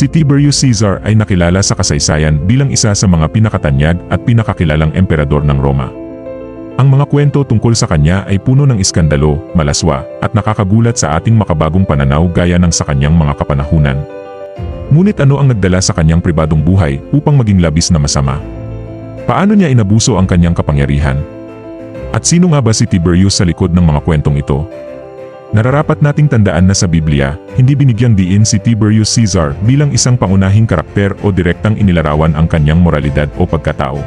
Si Tiberius Caesar ay nakilala sa kasaysayan bilang isa sa mga pinakatanyag at pinakakilalang emperador ng Roma. Ang mga kwento tungkol sa kanya ay puno ng iskandalo, malaswa, at nakakagulat sa ating makabagong pananaw gaya ng sa kanyang mga kapanahunan. Ngunit ano ang nagdala sa kanyang pribadong buhay upang maging labis na masama? Paano niya inabuso ang kanyang kapangyarihan? At sino nga ba si Tiberius sa likod ng mga kwentong ito? Nararapat nating tandaan na sa Biblia, hindi binigyang diin si Tiberius Caesar bilang isang pangunahing karakter o direktang inilarawan ang kanyang moralidad o pagkatao.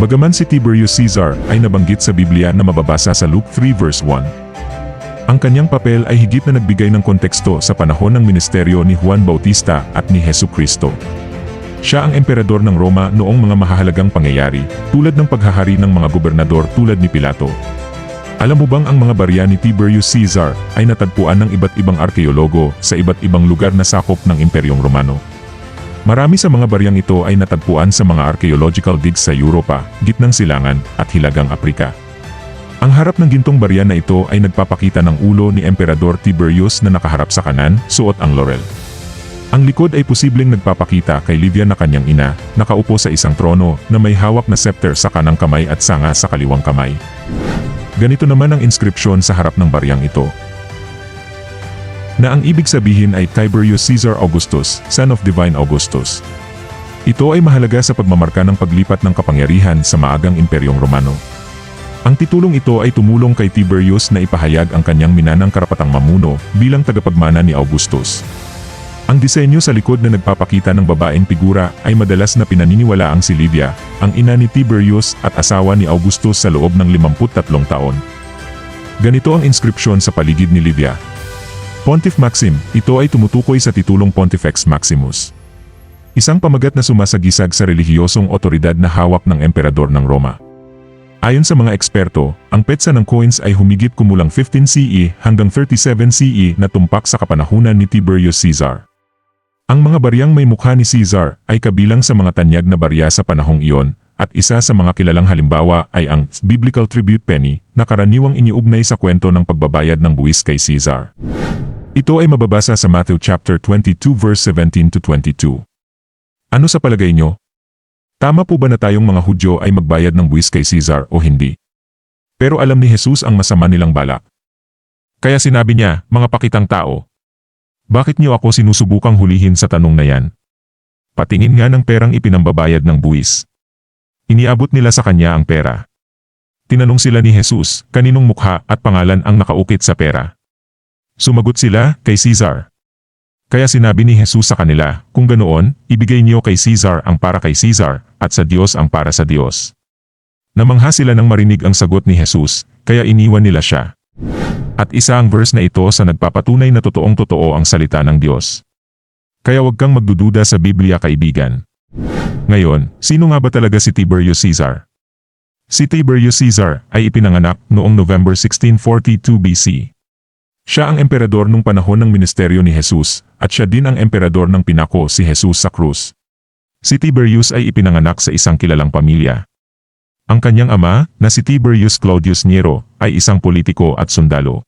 Bagaman si Tiberius Caesar ay nabanggit sa Biblia na mababasa sa Luke 3 verse 1. Ang kanyang papel ay higit na nagbigay ng konteksto sa panahon ng ministeryo ni Juan Bautista at ni Hesu Kristo. Siya ang emperador ng Roma noong mga mahahalagang pangyayari, tulad ng paghahari ng mga gobernador tulad ni Pilato. Alam mo bang ang mga barya ni Tiberius Caesar ay natagpuan ng iba't ibang arkeologo sa iba't ibang lugar na sakop ng Imperyong Romano? Marami sa mga baryang ito ay natagpuan sa mga archaeological digs sa Europa, Gitnang Silangan, at Hilagang Aprika. Ang harap ng gintong barya na ito ay nagpapakita ng ulo ni Emperador Tiberius na nakaharap sa kanan, suot ang laurel. Ang likod ay posibleng nagpapakita kay Livia na kanyang ina, nakaupo sa isang trono na may hawak na scepter sa kanang kamay at sanga sa kaliwang kamay. Ganito naman ang inskripsyon sa harap ng baryang ito. Na ang ibig sabihin ay Tiberius Caesar Augustus, son of Divine Augustus. Ito ay mahalaga sa pagmamarka ng paglipat ng kapangyarihan sa maagang Imperyong Romano. Ang titulong ito ay tumulong kay Tiberius na ipahayag ang kanyang minanang karapatang mamuno bilang tagapagmana ni Augustus. Ang disenyo sa likod na nagpapakita ng babaeng figura ay madalas na pinaniniwala ang si Livia, ang ina ni Tiberius at asawa ni Augustus sa loob ng 53 taon. Ganito ang inskripsyon sa paligid ni Livia. Pontiff Maxim, ito ay tumutukoy sa titulong Pontifex Maximus. Isang pamagat na sumasagisag sa relihiyosong otoridad na hawak ng emperador ng Roma. Ayon sa mga eksperto, ang petsa ng coins ay humigit kumulang 15 CE hanggang 37 CE na tumpak sa kapanahunan ni Tiberius Caesar. Ang mga baryang may mukha ni Caesar ay kabilang sa mga tanyag na barya sa panahong iyon, at isa sa mga kilalang halimbawa ay ang biblical tribute penny na karaniwang iniugnay sa kwento ng pagbabayad ng buwis kay Caesar. Ito ay mababasa sa Matthew chapter 22 verse 17 to 22. Ano sa palagay nyo? Tama po ba na tayong mga Hudyo ay magbayad ng buwis kay Caesar o hindi? Pero alam ni Jesus ang masama nilang balak. Kaya sinabi niya, mga pakitang tao, bakit niyo ako sinusubukang hulihin sa tanong na yan? Patingin nga ng perang ipinambabayad ng buwis. Iniabot nila sa kanya ang pera. Tinanong sila ni Jesus, kaninong mukha at pangalan ang nakaukit sa pera. Sumagot sila, kay Caesar. Kaya sinabi ni Jesus sa kanila, kung ganoon, ibigay niyo kay Caesar ang para kay Caesar, at sa Diyos ang para sa Diyos. Namangha sila nang marinig ang sagot ni Jesus, kaya iniwan nila siya. At isa ang verse na ito sa nagpapatunay na totoong totoo ang salita ng Diyos. Kaya huwag kang magdududa sa Biblia kaibigan. Ngayon, sino nga ba talaga si Tiberius Caesar? Si Tiberius Caesar ay ipinanganak noong November 1642 BC. Siya ang emperador nung panahon ng ministeryo ni Jesus, at siya din ang emperador ng pinako si Jesus sa krus. Si Tiberius ay ipinanganak sa isang kilalang pamilya. Ang kanyang ama, na si Tiberius Claudius Nero, ay isang politiko at sundalo.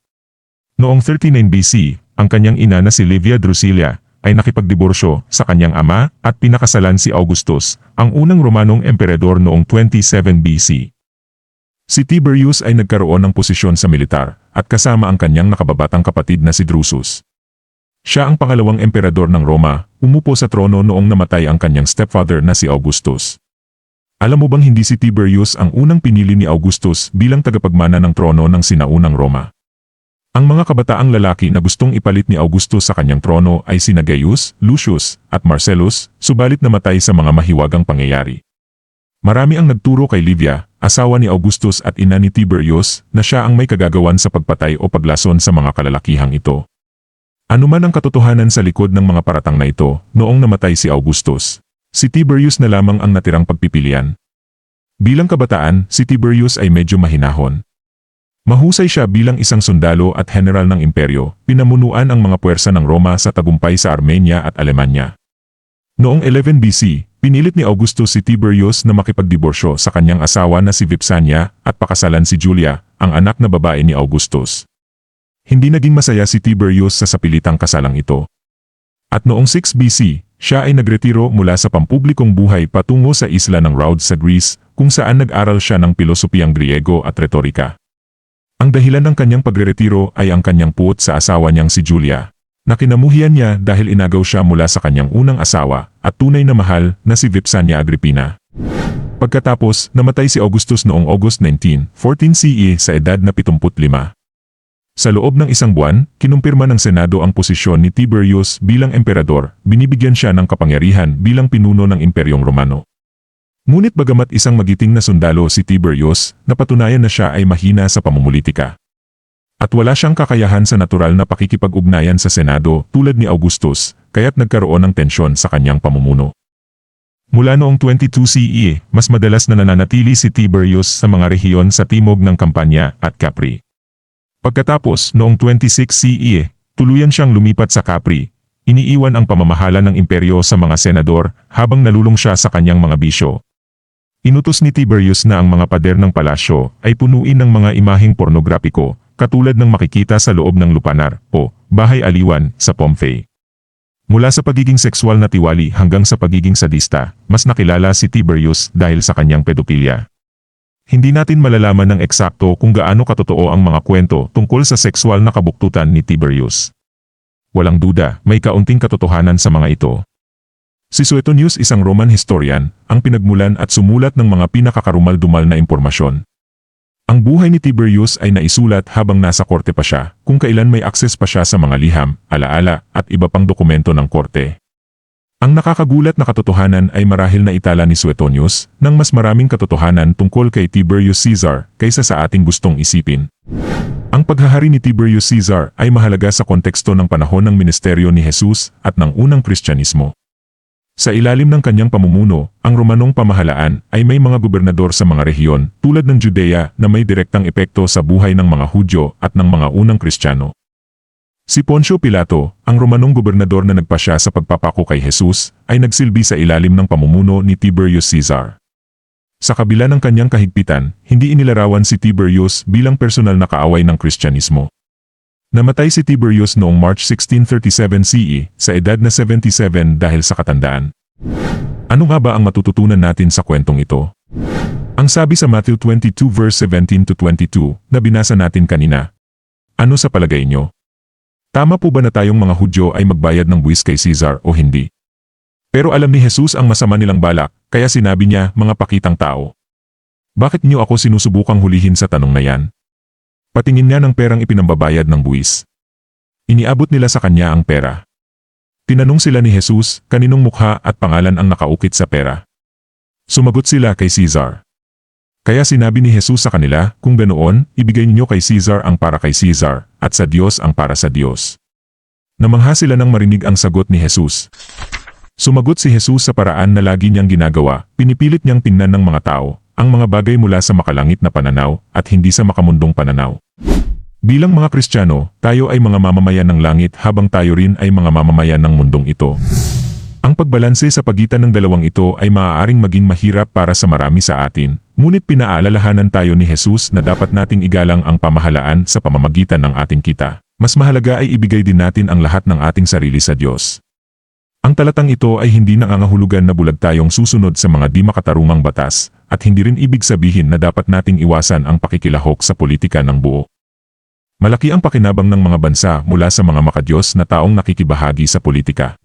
Noong 39 BC, ang kanyang ina na si Livia Drusilla, ay nakipagdiborsyo sa kanyang ama at pinakasalan si Augustus, ang unang Romanong emperador noong 27 BC. Si Tiberius ay nagkaroon ng posisyon sa militar, at kasama ang kanyang nakababatang kapatid na si Drusus. Siya ang pangalawang emperador ng Roma, umupo sa trono noong namatay ang kanyang stepfather na si Augustus. Alam mo bang hindi si Tiberius ang unang pinili ni Augustus bilang tagapagmana ng trono ng sinaunang Roma? Ang mga kabataang lalaki na gustong ipalit ni Augustus sa kanyang trono ay sina Gaius, Lucius, at Marcellus, subalit namatay sa mga mahiwagang pangyayari. Marami ang nagturo kay Livia, asawa ni Augustus at ina ni Tiberius, na siya ang may kagagawan sa pagpatay o paglason sa mga kalalakihang ito. Ano man ang katotohanan sa likod ng mga paratang na ito, noong namatay si Augustus, si Tiberius na lamang ang natirang pagpipilian. Bilang kabataan, si Tiberius ay medyo mahinahon. Mahusay siya bilang isang sundalo at general ng imperyo, pinamunuan ang mga puwersa ng Roma sa tagumpay sa Armenia at Alemanya. Noong 11 BC, pinilit ni Augustus si Tiberius na makipagdiborsyo sa kanyang asawa na si Vipsania at pakasalan si Julia, ang anak na babae ni Augustus. Hindi naging masaya si Tiberius sa sapilitang kasalang ito. At noong 6 BC, siya ay nagretiro mula sa pampublikong buhay patungo sa isla ng Rhodes sa Greece, kung saan nag-aral siya ng pilosopiyang Griego at retorika. Ang dahilan ng kanyang pagreretiro ay ang kanyang puot sa asawa niyang si Julia, na kinamuhian niya dahil inagaw siya mula sa kanyang unang asawa at tunay na mahal na si Vipsania Agrippina. Pagkatapos, namatay si Augustus noong August 19, 14 CE sa edad na 75. Sa loob ng isang buwan, kinumpirma ng Senado ang posisyon ni Tiberius bilang emperador, binibigyan siya ng kapangyarihan bilang pinuno ng Imperyong Romano. Ngunit bagamat isang magiting na sundalo si Tiberius, napatunayan na siya ay mahina sa pamumulitika. At wala siyang kakayahan sa natural na pakikipag-ugnayan sa Senado tulad ni Augustus, kaya't nagkaroon ng tensyon sa kanyang pamumuno. Mula noong 22 CE, mas madalas na nananatili si Tiberius sa mga rehiyon sa timog ng Campania at Capri. Pagkatapos, noong 26 CE, tuluyan siyang lumipat sa Capri. Iniiwan ang pamamahala ng imperyo sa mga senador habang nalulong siya sa kanyang mga bisyo. Inutos ni Tiberius na ang mga pader ng palasyo ay punuin ng mga imaheng pornograpiko, katulad ng makikita sa loob ng lupanar o bahay aliwan sa Pompey. Mula sa pagiging sexual na tiwali hanggang sa pagiging sadista, mas nakilala si Tiberius dahil sa kanyang pedophilia. Hindi natin malalaman ng eksakto kung gaano katotoo ang mga kwento tungkol sa sexual na kabuktutan ni Tiberius. Walang duda, may kaunting katotohanan sa mga ito. Si Suetonius isang Roman historian, ang pinagmulan at sumulat ng mga pinakakarumal-dumal na impormasyon. Ang buhay ni Tiberius ay naisulat habang nasa korte pa siya, kung kailan may akses pa siya sa mga liham, alaala, at iba pang dokumento ng korte. Ang nakakagulat na katotohanan ay marahil na itala ni Suetonius ng mas maraming katotohanan tungkol kay Tiberius Caesar kaysa sa ating gustong isipin. Ang paghahari ni Tiberius Caesar ay mahalaga sa konteksto ng panahon ng ministeryo ni Jesus at ng unang Kristyanismo. Sa ilalim ng kanyang pamumuno, ang Romanong pamahalaan ay may mga gobernador sa mga rehiyon tulad ng Judea na may direktang epekto sa buhay ng mga Hudyo at ng mga unang Kristiyano. Si Poncio Pilato, ang Romanong gobernador na nagpasya sa pagpapako kay Jesus, ay nagsilbi sa ilalim ng pamumuno ni Tiberius Caesar. Sa kabila ng kanyang kahigpitan, hindi inilarawan si Tiberius bilang personal na kaaway ng Kristyanismo. Namatay si Tiberius noong March 1637 CE sa edad na 77 dahil sa katandaan. Ano nga ba ang matututunan natin sa kwentong ito? Ang sabi sa Matthew 22 verse 17 to 22 na binasa natin kanina. Ano sa palagay nyo? Tama po ba na tayong mga Hudyo ay magbayad ng buwis kay Caesar o hindi? Pero alam ni Jesus ang masama nilang balak, kaya sinabi niya, mga pakitang tao. Bakit niyo ako sinusubukang hulihin sa tanong na yan? Patingin niya ng perang ipinambabayad ng buwis. Iniabot nila sa kanya ang pera. Tinanong sila ni Jesus, kaninong mukha at pangalan ang nakaukit sa pera. Sumagot sila kay Caesar. Kaya sinabi ni Jesus sa kanila, kung ganoon, ibigay ninyo kay Caesar ang para kay Caesar, at sa Diyos ang para sa Diyos. Namangha sila nang marinig ang sagot ni Jesus. Sumagot si Jesus sa paraan na lagi niyang ginagawa, pinipilit niyang tingnan ng mga tao, ang mga bagay mula sa makalangit na pananaw, at hindi sa makamundong pananaw. Bilang mga Kristiyano, tayo ay mga mamamayan ng langit habang tayo rin ay mga mamamayan ng mundong ito. Ang pagbalanse sa pagitan ng dalawang ito ay maaaring maging mahirap para sa marami sa atin, ngunit pinaalalahanan tayo ni Jesus na dapat nating igalang ang pamahalaan sa pamamagitan ng ating kita. Mas mahalaga ay ibigay din natin ang lahat ng ating sarili sa Diyos. Ang talatang ito ay hindi nangangahulugan na bulag tayong susunod sa mga di makatarungang batas, at hindi rin ibig sabihin na dapat nating iwasan ang pakikilahok sa politika ng buo. Malaki ang pakinabang ng mga bansa mula sa mga makadiyos na taong nakikibahagi sa politika.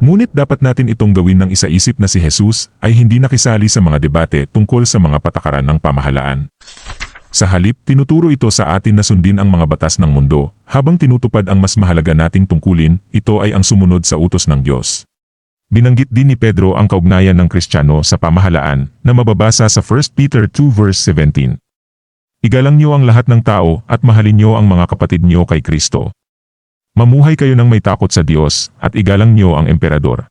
Ngunit dapat natin itong gawin ng isaisip na si Jesus ay hindi nakisali sa mga debate tungkol sa mga patakaran ng pamahalaan. Sa halip, tinuturo ito sa atin na sundin ang mga batas ng mundo, habang tinutupad ang mas mahalaga nating tungkulin, ito ay ang sumunod sa utos ng Diyos. Binanggit din ni Pedro ang kaugnayan ng Kristiyano sa pamahalaan na mababasa sa 1 Peter 2 verse 17. Igalang niyo ang lahat ng tao at mahalin niyo ang mga kapatid niyo kay Kristo. Mamuhay kayo ng may takot sa Diyos at igalang niyo ang emperador.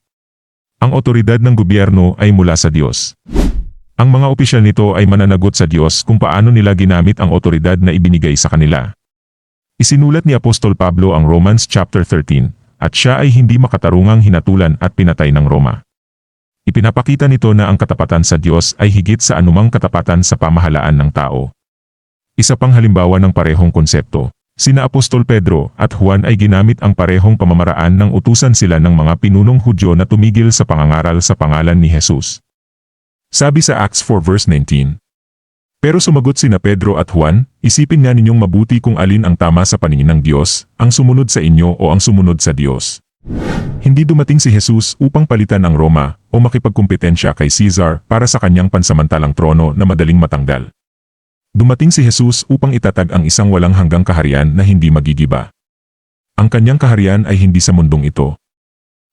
Ang otoridad ng gobyerno ay mula sa Diyos. Ang mga opisyal nito ay mananagot sa Diyos kung paano nila ginamit ang otoridad na ibinigay sa kanila. Isinulat ni Apostol Pablo ang Romans chapter 13, at siya ay hindi makatarungang hinatulan at pinatay ng Roma. Ipinapakita nito na ang katapatan sa Diyos ay higit sa anumang katapatan sa pamahalaan ng tao. Isa pang halimbawa ng parehong konsepto, Sina Apostol Pedro at Juan ay ginamit ang parehong pamamaraan ng utusan sila ng mga pinunong Hudyo na tumigil sa pangangaral sa pangalan ni Jesus. Sabi sa Acts 4 verse 19. Pero sumagot sina Pedro at Juan, isipin nga ninyong mabuti kung alin ang tama sa paningin ng Diyos, ang sumunod sa inyo o ang sumunod sa Diyos. Hindi dumating si Jesus upang palitan ang Roma o makipagkumpetensya kay Caesar para sa kanyang pansamantalang trono na madaling matanggal. Dumating si Jesus upang itatag ang isang walang hanggang kaharian na hindi magigiba. Ang kanyang kaharian ay hindi sa mundong ito.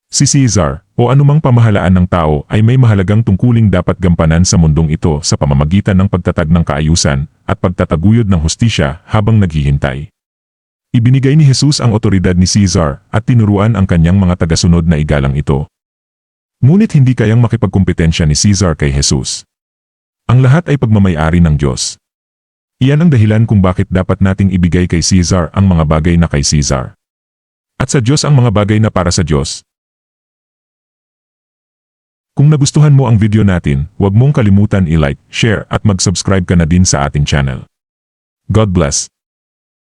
Si Caesar, o anumang pamahalaan ng tao ay may mahalagang tungkuling dapat gampanan sa mundong ito sa pamamagitan ng pagtatag ng kaayusan at pagtataguyod ng hustisya habang naghihintay. Ibinigay ni Jesus ang otoridad ni Caesar at tinuruan ang kanyang mga tagasunod na igalang ito. Ngunit hindi kayang makipagkumpetensya ni Caesar kay Jesus. Ang lahat ay pagmamayari ng Diyos. Iyan ang dahilan kung bakit dapat nating ibigay kay Caesar ang mga bagay na kay Caesar. At sa Diyos ang mga bagay na para sa Diyos. Kung nagustuhan mo ang video natin, huwag mong kalimutan i-like, share at mag-subscribe ka na din sa ating channel. God bless.